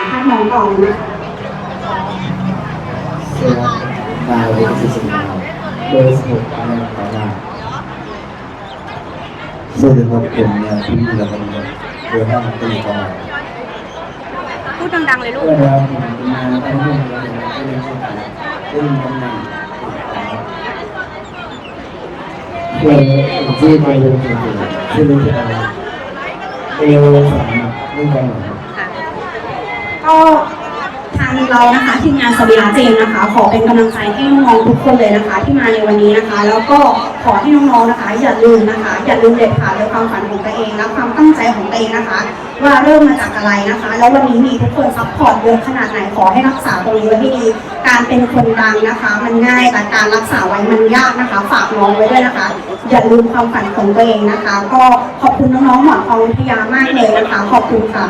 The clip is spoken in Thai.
อองนะคะเสื้อดาวเป็นสีสีดาวเบอร์สิบหกคะแนนของเราเสื้อเป็นคนผมเนี่ยที่มีระเบียบเบอร์ห้าเป็นของเราพูดดังๆเลยลูกเพื่อเรามาตั้งเรื่องเราเป็นเรื่องสำคัญเรื่องตำแหน่งเพื่อที่ไปเรื่องส่วนตัวที่รู้ที่อะไรเอวสามเรื่องการหลังค่ะ ก็ทางเรานะคะทีมงานสวีราเจมนะคะ ขอเป็นกำลังใจให้น้องๆทุกคนเลยนะคะ ที่มาในวันนี้นะคะ แล้วก็ขอให้น้องๆนะคะ อย่าลืมนะคะ อย่าลืมเด็ดขาดในความฝันของตัวเองและความตั้งใจของตัวเองนะคะ ว่าเริ่มมาจากอะไรนะคะ แล้ววันนี้มีทุกคนซัพพอร์ตเยอะขนาดไหนขอให้รักษาตรงนี้ไว้ให้ดีการเป็นคนดังนะคะ มันง่ายแต่การรักษาไว้มันยากนะคะ ฝากน้องไว้ด้วยนะคะ อย่าลืมความฝันของตัวเองนะคะ ก็ขอบคุณน้องๆหมอนทองวิทยามากเลยนะคะ ขอบคุณค่ะ